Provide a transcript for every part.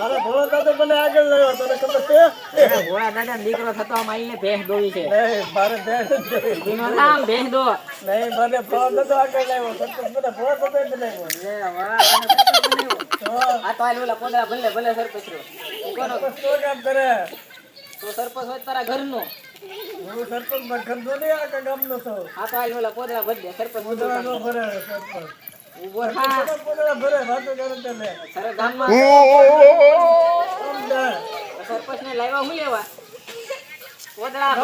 મારા ભોળો દાદો મને આગળ લાવ્યો તને ખબર છે? ભોળા દાદા દીકરો થતો આમ ભેંસ દોવી છે. નહીં મારે ધ્યાન દીનો નામ ભેંસ દો નહીં મને ભોળો દાદો આગળ લાવ્યો સરપંચ મને ભોળો દાદો લે વાહ. તો આ તો આલે ઓલા ભલે ભલે સરપંચ રહ્યો. કોનો? શું કામ કરે? તું સરપંચ હોય તારા ઘરનો. હું સરપંચમાં ખંડો નહીં આખા ગામનો છું. આ તો આલે ઓલા પોદળા ભરી દે સરપંચ નો ભરે સરપંચ. સરપંચ સરપંચને લાવ્યા હું લેવા? પોદળા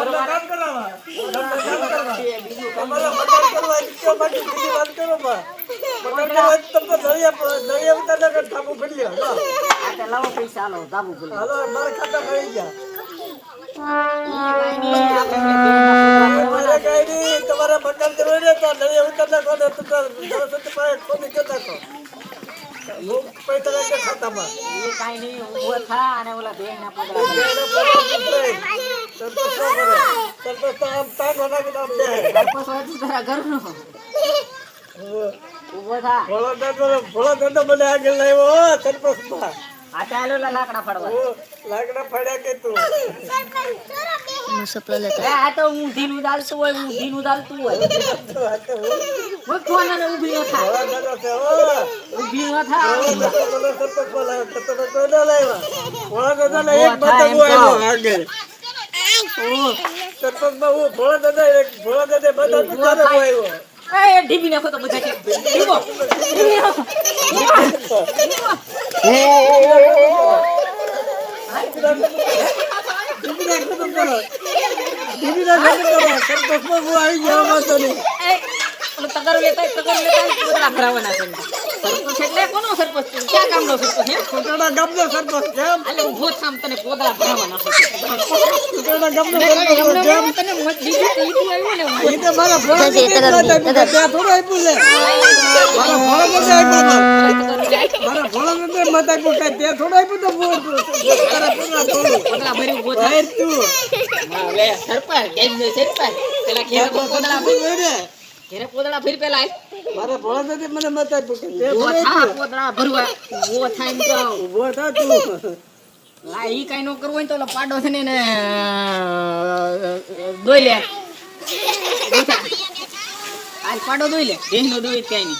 કાંઈ તમારા કરો કાંઈ નહીં, તમારે મકાન કરવું ને તો દરિયા ઉતારને કહો ને તો તો સરસ્વતી પાસે ખોદી કે નાખો. હું પૈસા રાખે ખાતામાં એ નહીં ઊભો થા અને ઓલા નહીં. કરે? ચાલો ઓલા લાકડા ફાડવા લાકડા ફાડ્યા કે તું અરે આ તો ઊંધીનું દાલતું હોય ઊંધીનું દાલતું હોય. તો આ તો હું હું અને ઊભી ન થા ભોળો દાદો છે હો. ઊભી ન થા ભોળો દાદો મને સરપંચમાં કરો. ધીમી રાખો કરો. સરપંચમાં હું આવી ગયો વાંધો નહીં. એ લેતા હોય, લેતા હોય, પોદળા ભરાવાના છે સરપંચ એટલે કોનો સરપંચ ક્યાં ગામનો સરપંચ હે કુકરડા ગામનો સરપંચ કેમ? એટલે ઊભો થામ તને પોદળા ભરાવાના છે કુકરડા ગામનો સરપંચ કેમ? તને મત દીધી તો ઈ આવ્યો ને હું. તો મારા ભોળા દાદાને જ આપ્યું છે. ત્યાં થોડું આપ્યું છે. મારા ફોન દાદાએ આપ્યું. મારા ભોળા દાદાએ મતા કો કઈ તે થોડું આપ્યું તો બોલ. તારા પૂરા થોડું. પોદળા ભરી ઊભો થાય તું. હા, લે, સરપંચ કેમ ને સરપંચ પેલા ઘેરે તો પોદળા ભરી ને. ઘેરે પોદળા ભરી પેલા. મારા ભોળા દાદાએ મને મતા કો. ત્યાં પોતળા થા ભરવા ઊભો થાય એમ કહું. ઊભો થા તું. લા ઈ કઈ નો કરવું હોય ને તો ઓલો પાડો છે ને દોઈ લે આજ પાડો દોઈ લે ભેંસનો દોઈ જ નહીં